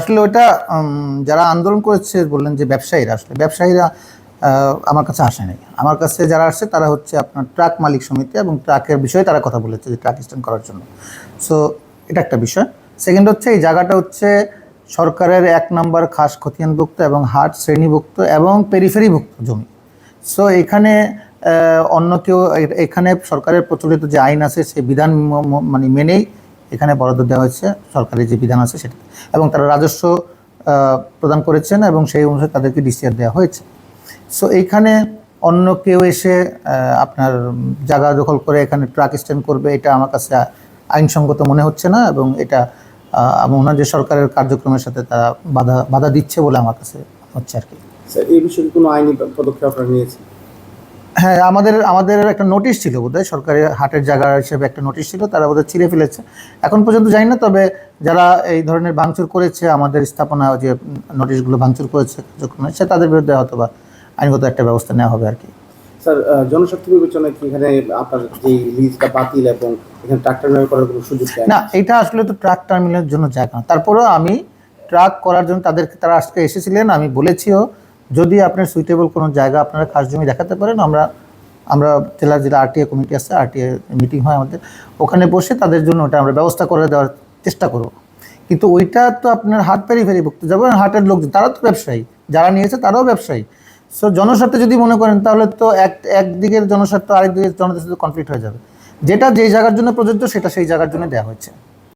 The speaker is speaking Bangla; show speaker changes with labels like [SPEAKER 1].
[SPEAKER 1] আসলে উম, যারা আন্দোলন করেছে বললেন যে ব্যবসায়ীরা আসলে ব্যবসায়ীরা আমার কাছে আসে নাই। আমার কাছে যারা আসছে তারা হচ্ছে আপনার ট্রাক মালিক সমিতি এবং ট্রাকের বিষয়ে তারা কথা বলেছে যে ট্রাক স্ট্যান্ড করার জন্য। সো এটা একটা বিষয়। সেকেন্ড হচ্ছে এই জায়গাটা হচ্ছে সরকারের এক নম্বর খাস খতিয়ানভুক্ত এবং হাট শ্রেণীভুক্ত এবং পেরিফেরিভুক্ত জমি। সো এখানে অন্য কেউ এখানে সরকারের প্রচলিত যে আইন আছে সেই বিধান মানে মেনেই এখানে বরাদ্দ দেওয়া হয়েছে, সরকারের যে বিধান আছে সেটা। এবং তারা রাজস্ব প্রদান করেছেন এবং সেই অনুসারে তাদেরকে ডিসিআর দেওয়া হয়েছে। সো এইখানে অন্য কেউ এসে আপনার জায়গা দখল করে এখানে ট্রাক স্ট্যান্ড করবে, এটা আমার কাছে আইনসঙ্গত মনে হচ্ছে না এবং এটা হয় যে সরকারের কার্যক্রমের সাথে তারা বাধা বাধা দিচ্ছে বলে আমার কাছে হচ্ছে আর কি।
[SPEAKER 2] এই বিষয়ে কোনো আইনি পদক্ষেপ আপনারা নিয়েছেন?
[SPEAKER 1] হ্যাঁ আমাদের আমাদের একটা নোটিশ ছিল বোধহয় সরকারি হাটের জায়গা হিসেবে একটা নোটিশ ছিল তারা বোধহয় ছিঁড়ে ফেলেছে। এখন পর্যন্ত জানি না তবে যারা এই ধরনের ভাঙচুর করেছে আমাদের স্থাপনা যে নোটিশগুলো ভাঙচুর করেছে কার্যক্রমে সে তাদের বিরুদ্ধে হয়তো বা আইনগত একটা ব্যবস্থা নেওয়া হবে আর কি।
[SPEAKER 2] স্যার জনস্বার্থ বিবেচনায় কি এখানে আপনার যে লিজটা বাতিল এবং এখানে ট্রাক্টর ব্যবহার করার কোনো সুযোগ
[SPEAKER 1] না এটা আসলে তো ট্রাক টার্মিনালের জন্য জায়গা না। তারপরেও আমি ট্রাক করার জন্য তাদেরকে তারা আজকে এসেছিলেন আমি বলেছিও যদি আপনার সুইটেবল কোনো জায়গা আপনারা খাস জমি দেখাতে পারেন, আমরা আমরা জেলার যেটা আরটিএ কমিটি আছে আরটিএ মিটিং হয় আমাদের। ওখানে বসে তাদের জন্য ওটা আমরা ব্যবস্থা করে দেওয়ার চেষ্টা করব। কিন্তু ওইটা তো আপনার হাট পেরিফেরি ভুক্ত যেমন হাটের লোক তারা তো ব্যবসায়ী। যারা নিয়েছে তারাও ব্যবসায়ী। সো জনস্বার্থে যদি মনে করেন, তাহলে তো এক, একদিকের জনস্বার্থ আরেক দিকের জনস্বার্থ কনফ্লিক্ট হয়ে যাবে। যেটা যেই জায়গার জন্য প্রযোজ্য, সেটা সেই জায়গার জন্য দেওয়া হয়েছে।